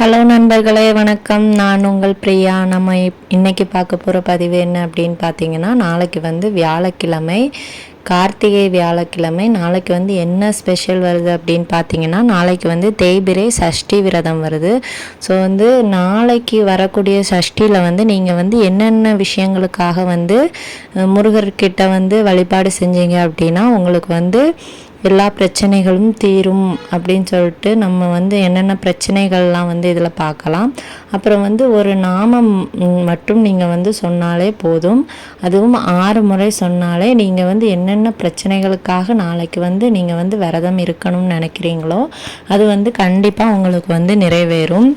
Hello நண்பர்களே வணக்கம். நான் உங்கள் பிரியா. நம்ம இப்- இன்னைக்கு பார்க்க போகிற பதிவு என்ன அப்படின்னு பார்த்தீங்கன்னா நாளைக்கு வந்து வியாழக்கிழமை கார்த்திகை வியாழக்கிழமை நாளைக்கு வந்து என்ன ஸ்பெஷல் வருது அப்படின்னு பார்த்தீங்கன்னா நாளைக்கு வந்து தேய்பிரை சஷ்டி விரதம் வருது. ஸோ வந்து நாளைக்கு வரக்கூடிய சஷ்டியில் வந்து நீங்கள் வந்து என்னென்ன விஷயங்களுக்காக வந்து முருகர்கிட்ட வந்து வழிபாடு செஞ்சீங்க அப்படின்னா உங்களுக்கு வந்து எல்லா பிரச்சனைகளும் தீரும் அப்படின்னு சொல்லிட்டு நம்ம வந்து என்னென்ன பிரச்சனைகள்லாம் வந்து இதில் பார்க்கலாம். அப்புறம் வந்து ஒரு நாமம் மட்டும் நீங்கள் வந்து சொன்னாலே போதும். அதுவும் ஆறு முறை சொன்னாலே நீங்கள் வந்து என்னென்ன பிரச்சனைகளுக்காக நாளைக்கு வந்து நீங்கள் வந்து விரதம் இருக்கணும்னு நினைக்கிறீங்களோ அது வந்து கண்டிப்பாக உங்களுக்கு வந்து நிறைவேறும்.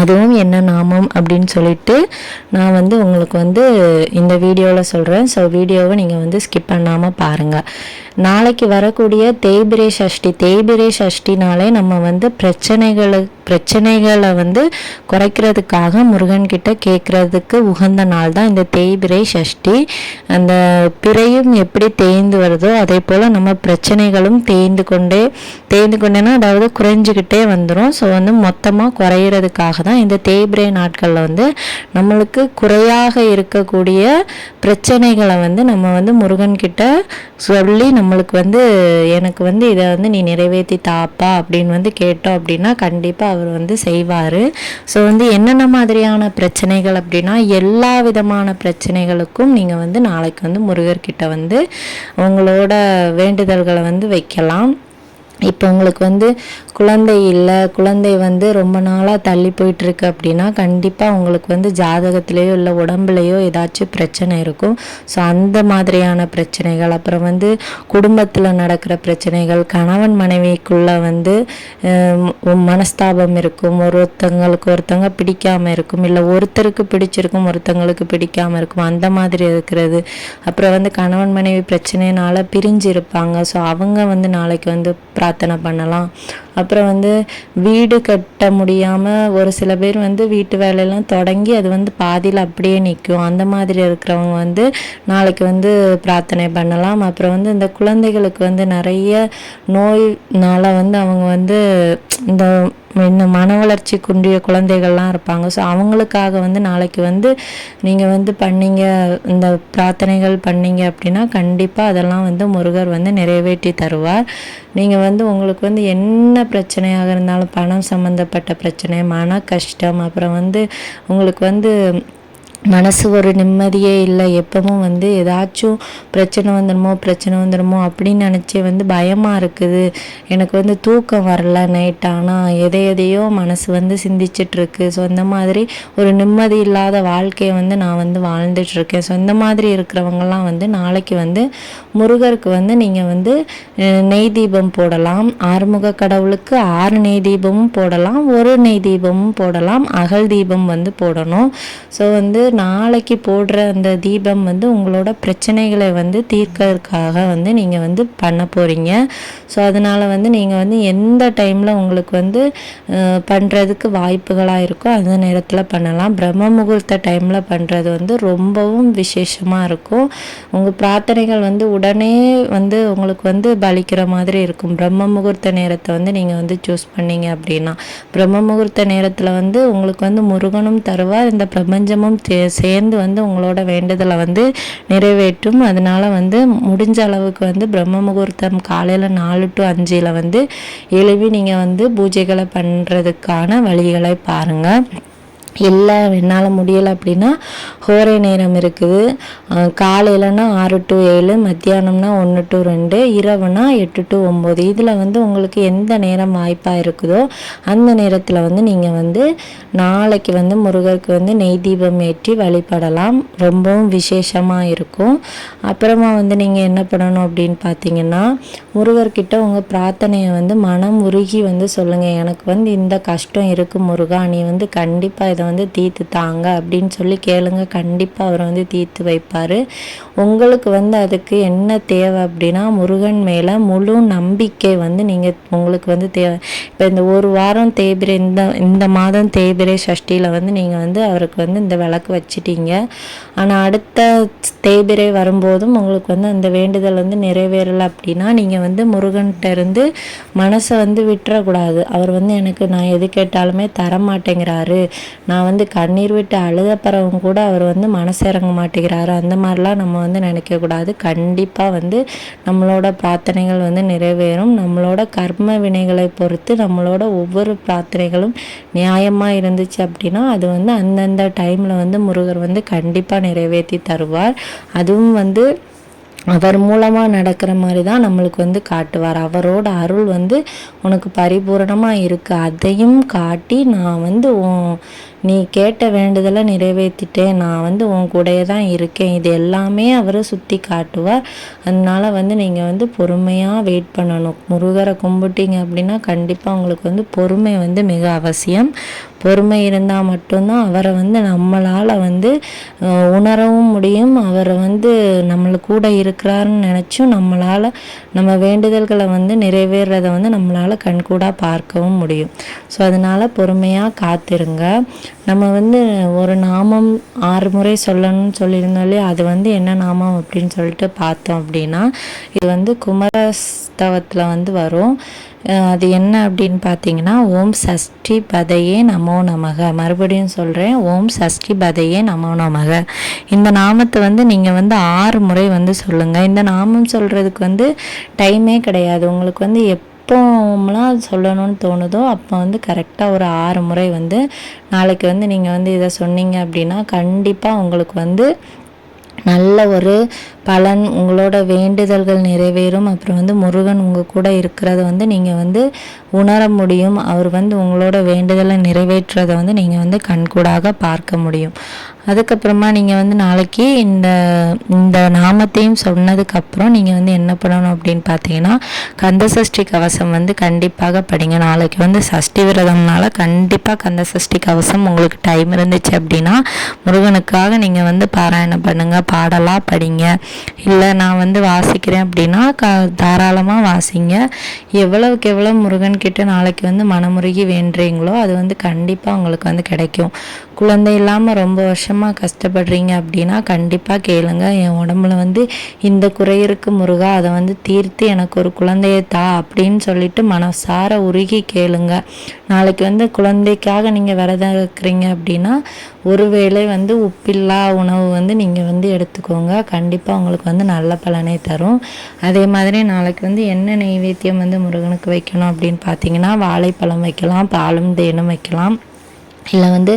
அதுவும் என்ன நாமம் அப்படின்னு சொல்லிட்டு நான் வந்து உங்களுக்கு வந்து இந்த வீடியோவில் சொல்கிறேன் ஸோ வீடியோவை நீங்கள் வந்து ஸ்கிப் பண்ணாமல் பாருங்கள் நாளைக்கு வரக்கூடிய தேய்பிரை சஷ்டி தேய்பிரை சஷ்டினாலே நம்ம வந்து பிரச்சனைகளை பிரச்சனைகளை வந்து குறைக்கிறதுக்காக முருகன்கிட்ட கேட்குறதுக்கு உகந்த நாள் தான் இந்த தேய்பிரை சஷ்டி. அந்த பிறையும் எப்படி தேய்ந்து வருதோ அதே போல் நம்ம பிரச்சனைகளும் தேய்ந்து கொண்டே தேய்ந்து கொண்டேன்னா அதாவது குறைஞ்சிக்கிட்டே வந்துடும் ஸோ வந்து மொத்தமாக குறையிறதுக்காக தான் இந்த தேய்பிரை நாட்களில் வந்து நம்மளுக்கு குறையாக இருக்கக்கூடிய பிரச்சனைகளை வந்து நம்ம வந்து முருகன்கிட்ட சொல்லி நம்ம நம்மளுக்கு வந்து எனக்கு வந்து இதை வந்து நீ நிறைவேற்றி தாப்பா அப்படின்னு வந்து கேட்டோம் அப்படின்னா கண்டிப்பாக அவர் வந்து செய்வார். ஸோ வந்து என்னென்ன மாதிரியான பிரச்சனைகள் அப்படின்னா எல்லா விதமான பிரச்சனைகளுக்கும் நீங்கள் வந்து நாளைக்கு வந்து முருகர்கிட்ட வந்து உங்களோட வேண்டுதல்களை வந்து வைக்கலாம். இப்போ உங்களுக்கு வந்து குழந்தை இல்லை குழந்தை வந்து ரொம்ப நாளாக தள்ளி போயிட்டுருக்கு அப்படின்னா கண்டிப்பாக உங்களுக்கு வந்து ஜாதகத்திலேயோ இல்லை உடம்புலையோ ஏதாச்சும் பிரச்சனை இருக்கும். ஸோ அந்த மாதிரியான பிரச்சனைகள் அப்புறம் வந்து குடும்பத்தில் நடக்கிற பிரச்சனைகள் கணவன் மனைவிக்குள்ளே வந்து மனஸ்தாபம் இருக்கும். ஒருத்தங்களுக்கு ஒருத்தங்க பிடிக்காமல் இருக்கும். இல்லை ஒருத்தருக்கு பிடிச்சிருக்கும் ஒருத்தங்களுக்கு பிடிக்காமல் இருக்கும். அந்த மாதிரி இருக்கிறது. அப்புறம் வந்து கணவன் மனைவி பிரச்சனைனால பிரிஞ்சு இருப்பாங்க ஸோ அவங்க வந்து நாளைக்கு வந்து பிரார்த்தனை பண்ணலாம். அப்புறம் வந்து வீடு கட்ட முடியாமல் ஒரு சில பேர் வந்து வீட்டு வேலையெல்லாம் தொடங்கி அது வந்து பாதியில் அப்படியே நிற்கும் அந்த மாதிரி இருக்கிறவங்க வந்து நாளைக்கு வந்து பிரார்த்தனை பண்ணலாம். அப்புறம் வந்து இந்த குழந்தைகளுக்கு வந்து நிறைய நோய்னால வந்து அவங்க வந்து இந்த இந்த மன வளர்ச்சி குன்றிய குழந்தைகள்லாம் இருப்பாங்க. ஸோ அவங்களுக்காக வந்து நாளைக்கு வந்து நீங்கள் வந்து பண்ணீங்க இந்த பிரார்த்தனைகள் பண்ணீங்க அப்படின்னா கண்டிப்பாக அதெல்லாம் வந்து முருகர் வந்து நிறைவேற்றி தருவார். நீங்கள் வந்து உங்களுக்கு வந்து என்ன பிரச்சனையாக இருந்தாலும் பணம் சம்மந்தப்பட்ட பிரச்சனை மன கஷ்டம் அப்புறம் வந்து உங்களுக்கு வந்து மனசு ஒரு நிம்மதியே இல்லை. எப்பவும் வந்து ஏதாச்சும் பிரச்சனை வந்துடுமோ பிரச்சனை வந்துடுமோ அப்படின்னு நினச்சி வந்து பயமாக இருக்குது. எனக்கு வந்து தூக்கம் வரல நைட் ஆனால் எதை எதையோ மனசு வந்து சிந்திச்சிட்ருக்கு. ஸோ இந்த மாதிரி ஒரு நிம்மதி இல்லாத வாழ்க்கையை வந்து நான் வந்து வாழ்ந்துட்டுருக்கேன் ஸோ இந்த மாதிரி இருக்கிறவங்கலாம் வந்து நாளைக்கு வந்து முருகருக்கு வந்து நீங்கள் வந்து நெய் தீபம் போடலாம். ஆறுமுக கடவுளுக்கு ஆறு நெய் தீபமும் போடலாம். ஒரு நெய் தீபமும் போடலாம். அகல் தீபம் வந்து போடணும். ஸோ வந்து நாளைக்கு போடுற அந்த தீபம் வந்து உங்களோட பிரச்சனைகளை வந்து தீர்க்கறதுக்காக வந்து நீங்கள் வந்து பண்ண போகிறீங்க ஸோ அதனால் வந்து நீங்கள் வந்து எந்த டைமில் உங்களுக்கு வந்து பண்ணுறதுக்கு வாய்ப்புகளாக இருக்கோ அந்த நேரத்தில் பண்ணலாம். பிரம்ம முகூர்த்த டைமில் பண்ணுறது வந்து ரொம்பவும் விசேஷமாக இருக்கும். உங்கள் பிரார்த்தனைகள் வந்து உடனே வந்து உங்களுக்கு வந்து பலிக்கிற மாதிரி இருக்கும். பிரம்ம முகூர்த்த நேரத்தை வந்து நீங்கள் வந்து சூஸ் பண்ணீங்க அப்படின்னா. பிரம்ம முகூர்த்த நேரத்தில் வந்து உங்களுக்கு வந்து முருகனும் தருவார். இந்த பிரபஞ்சமும் தே- சேர்ந்து வந்து உங்களோட வேண்டுதலை வந்து நிறைவேற்றும். அதனால வந்து முடிஞ்ச அளவுக்கு வந்து பிரம்ம முகூர்த்தம் காலையில் நாலு டு அஞ்சில் வந்து எழுவி நீங்கள் வந்து பூஜைகளை பண்ணுறதுக்கான வழிகளை பாருங்கள் இல்லை என்னால் முடியலை அப்படின்னா ஹோரை நேரம் இருக்குது. காலையிலனா ஆறு டு ஏழு மத்தியானம்னா ஒன்று டு ரெண்டு இரவுனா எட்டு டு ஒம்பது. இதில் வந்து உங்களுக்கு எந்த நேரம் வாய்ப்பாக இருக்குதோ அந்த நேரத்தில் வந்து நீங்கள் வந்து நாளைக்கு வந்து முருகருக்கு வந்து நெய் தீபம் ஏற்றி வழிபடலாம். ரொம்பவும் விசேஷமாக இருக்கும். அப்புறமா வந்து நீங்கள் என்ன பண்ணணும் அப்படின்னு பார்த்தீங்கன்னா முருகர்கிட்ட உங்கள் பிரார்த்தனையை வந்து மனம் உருகி வந்து சொல்லுங்கள் எனக்கு வந்து இந்த கஷ்டம் இருக்குது முருகா நீ வந்து கண்டிப்பாக இதை வந்து தீர்த்து தாங்க அப்படின்னு சொல்லி கேளுங்க. கண்டிப்பாக அவர் வந்து தீர்த்து வைப்பார். உங்களுக்கு வந்து அதுக்கு என்ன தேவை அப்படின்னா முருகன் மேலே முழு நம்பிக்கை வந்து நீங்கள் உங்களுக்கு வந்து தேவை. இப்போ இந்த ஒரு வாரம் தேய்பிரை இந்த இந்த மாதம் தேய்பிரை சஷ்டியில் வந்து நீங்கள் வந்து அவருக்கு வந்து இந்த விளக்கு வச்சிட்டீங்க. ஆனால் அடுத்த தேய்பிரை வரும்போதும் உங்களுக்கு வந்து அந்த வேண்டுதல் வந்து நிறைவேறலை அப்படின்னா நீங்கள் வந்து முருகன்கிட்ட இருந்து மனசை வந்து விட்டுறக்கூடாது. அவர் வந்து எனக்கு நான் எது கேட்டாலுமே தர நான் நான் வந்து கண்ணீர் விட்டு அழுத பிறகும் கூட அவர் வந்து மனசு இறங்க மாட்டேங்கிறாரு. அந்த மாதிரிலாம் நம்ம வந்து நினைக்கக்கூடாது. கண்டிப்பாக வந்து நம்மளோட பிரார்த்தனைகள் வந்து நிறைவேறும். நம்மளோட கர்ம வினைகளை பொறுத்து நம்மளோட ஒவ்வொரு பிரார்த்தனைகளும் நியாயமாக இருந்துச்சு அப்படின்னா அது வந்து அந்தந்த டைமில் வந்து முருகர் வந்து கண்டிப்பாக நிறைவேற்றி தருவார். அதுவும் வந்து அவர் மூலமாக நடக்கிற மாதிரி தான் நம்மளுக்கு வந்து காட்டுவார். அவரோட அருள் வந்து உனக்கு பரிபூரணமாக இருக்குது அதையும் காட்டி நான் வந்து நீ கேட்ட வேண்டுதலை நிறைவேற்றிட்டேன் நான் வந்து உன் கூடயே தான் இருக்கேன். இது எல்லாமே அவர் சுற்றி காட்டுவார். அதனால் வந்து நீங்கள் வந்து பொறுமையாக வெயிட் பண்ணணும். முருகரை கும்பிட்டீங்க அப்படின்னா கண்டிப்பாக உங்களுக்கு வந்து பொறுமை வந்து மிக அவசியம். பொறுமை இருந்தால் மட்டும்தான் அவரை வந்து நம்மளால் வந்து உணரவும் முடியும். அவரை வந்து நம்மளை கூட இருக்கிறாருன்னு நினச்சும் நம்மளால் நம்ம வேண்டுதல்களை வந்து நிறைவேறத வந்து நம்மளால் கண்கூடாக பார்க்கவும் முடியும். ஸோ அதனால் பொறுமையாக காத்திருங்க. நம்ம வந்து ஒரு நாமம் ஆறு முறை சொல்லணும்னு சொல்லியிருந்தாலே அது வந்து என்ன நாமம் அப்படின்னு சொல்லிட்டு பார்த்தோம் அப்படின்னா இது வந்து குமரஸ்தவத்தில் வந்து வரும். அது என்ன அப்படின்னு பார்த்தீங்கன்னா ஓம் சஷ்டி பதையே நமோ நமக. மறுபடியும் சொல்கிறேன் ஓம் சஷ்டி பதையே நமோ நமக. இந்த நாமத்தை வந்து நீங்கள் வந்து ஆறு முறை வந்து சொல்லுங்கள் இந்த நாமம் சொல்கிறதுக்கு வந்து டைமே கிடையாது. உங்களுக்கு வந்து எப் எப்போம்லாம் சொல்லணும்னு தோணுதோ அப்போ வந்து கரெக்டாக ஒரு ஆறு முறை வந்து நாளைக்கு வந்து நீங்கள் வந்து இதை சொன்னீங்க அப்படின்னா கண்டிப்பாக உங்களுக்கு வந்து நல்ல ஒரு பலன் உங்களோட வேண்டுதல்கள் நிறைவேறும். அப்புறம் வந்து முருகன் உங்கள் கூட இருக்கிறத வந்து நீங்கள் வந்து உணர முடியும். அவர் வந்து உங்களோட வேண்டுதலை நிறைவேற்றுறதை வந்து நீங்கள் வந்து கண்கூடாக பார்க்க முடியும். அதுக்கப்புறமா நீங்கள் வந்து நாளைக்கு இந்த இந்த நாமத்தையும் சொன்னதுக்கப்புறம் நீங்கள் வந்து என்ன பண்ணணும் அப்படின்னு பார்த்தீங்கன்னா கந்த சஷ்டி கவசம் வந்து கண்டிப்பாக படிங்க. நாளைக்கு வந்து சஷ்டி விரதம்னால கண்டிப்பாக கந்த சஷ்டி கவசம் உங்களுக்கு டைம் இருந்துச்சு அப்படின்னா முருகனுக்காக நீங்கள் வந்து பாராயணம் பண்ணுங்கள் பாடலாக படிங்க. இல்லை நான் வந்து வாசிக்கிறேன் அப்படின்னா க தாராளமாக வாசிங்க. எவ்வளவுக்கு எவ்வளோ முருகன்கிட்ட நாளைக்கு வந்து மனமுருகி வேண்டுறீங்களோ அது வந்து கண்டிப்பாக உங்களுக்கு வந்து கிடைக்கும். குழந்தை இல்லாமல் ரொம்ப வருஷம் வருஷமாக கஷ்டப்படுறீங்க அப்படின்னா கண்டிப்பாக கேளுங்க. என் உடம்புல வந்து இந்த குறை இருக்கு முருகா அதை வந்து தீர்த்து எனக்கு ஒரு குழந்தையை தா அப்படின்னு சொல்லிட்டு மனசார உருகி கேளுங்க. நாளைக்கு வந்து குழந்தைக்காக நீங்கள் விரதம் இருக்கிறீங்க அப்படின்னா ஒருவேளை வந்து உப்பில்லா உணவு வந்து நீங்கள் வந்து எடுத்துக்கோங்க. கண்டிப்பாக உங்களுக்கு வந்து நல்ல பலனை தரும். அதே மாதிரி நாளைக்கு வந்து என்ன நெய்வேத்தியம் வந்து முருகனுக்கு வைக்கணும் அப்படின்னு பார்த்தீங்கன்னா வாழைப்பழம் வைக்கலாம் பாலும் தேனும் வைக்கலாம். இல்லை வந்து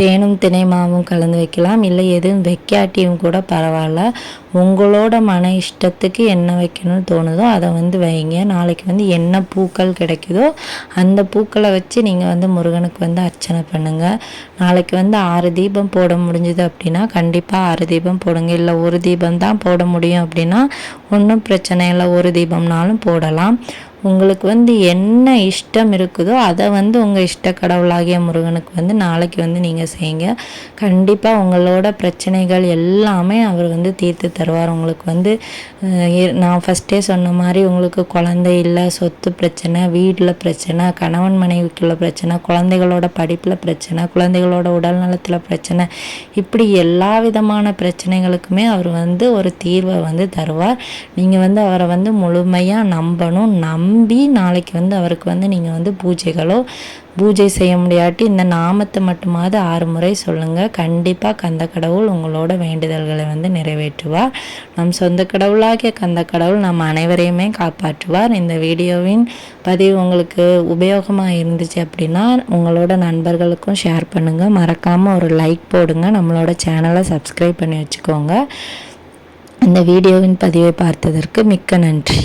தேனும் தினை மாவும் கலந்து வைக்கலாம். இல்லை எதுவும் வைக்காட்டியும் கூட பரவாயில்ல. உங்களோட மன இஷ்டத்துக்கு என்ன வைக்கணும்னு தோணுதோ அதை வந்து வைங்க. நாளைக்கு வந்து என்ன பூக்கள் கிடைக்குதோ அந்த பூக்களை வச்சு நீங்கள் வந்து முருகனுக்கு வந்து அர்ச்சனை பண்ணுங்கள் நாளைக்கு வந்து ஆறு தீபம் போட முடிஞ்சுது அப்படின்னா கண்டிப்பாக ஆறு தீபம் போடுங்க. இல்லை ஒரு தீபம் தான் போட முடியும் அப்படின்னா ஒன்றும் பிரச்சனை இல்லை. ஒரு தீபம்னாலும் போடலாம். உங்களுக்கு வந்து என்ன இஷ்டம் இருக்குதோ அதை வந்து உங்கள் இஷ்ட கடவுளாகிய முருகனுக்கு வந்து நாளைக்கு வந்து நீங்கள் செய்யுங்க. கண்டிப்பாக உங்களோட பிரச்சனைகள் எல்லாமே அவர் வந்து தீர்த்து தருவார். உங்களுக்கு வந்து நான் ஃபஸ்ட்டே சொன்ன மாதிரி உங்களுக்கு குழந்தை இல்லை சொத்து பிரச்சனை வீட்டில் பிரச்சனை கணவன் மனைவிக்குள்ள பிரச்சனை குழந்தைகளோட படிப்பில் பிரச்சனை குழந்தைகளோட உடல் நலத்தில் பிரச்சனை இப்படி எல்லா விதமான பிரச்சனைகளுக்குமே அவர் வந்து ஒரு தீர்வை வந்து தருவார். நீங்கள் வந்து அவரை வந்து முழுமையாக நம்பணும் நம் நம்பி நாளைக்கு வந்து அவருக்கு வந்து நீங்கள் வந்து பூஜைகளோ பூஜை செய்ய முடியாட்டி இந்த நாமத்தை மட்டுமாவது ஆறு முறை சொல்லுங்கள் கண்டிப்பாக கந்த கடவுள் உங்களோட வேண்டுதல்களை வந்து நிறைவேற்றுவார். நம் சொந்த கடவுளாகிய கந்த கடவுள் நம் அனைவரையுமே காப்பாற்றுவார். இந்த வீடியோவின் பதிவு உங்களுக்கு உபயோகமாக இருந்துச்சு அப்படின்னா உங்களோட நண்பர்களுக்கும் ஷேர் பண்ணுங்கள் மறக்காமல் ஒரு லைக் போடுங்க. நம்மளோட சேனலை சப்ஸ்கிரைப் பண்ணி வச்சுக்கோங்க. இந்த வீடியோவின் பதிவை பார்த்ததற்கு மிக்க நன்றி.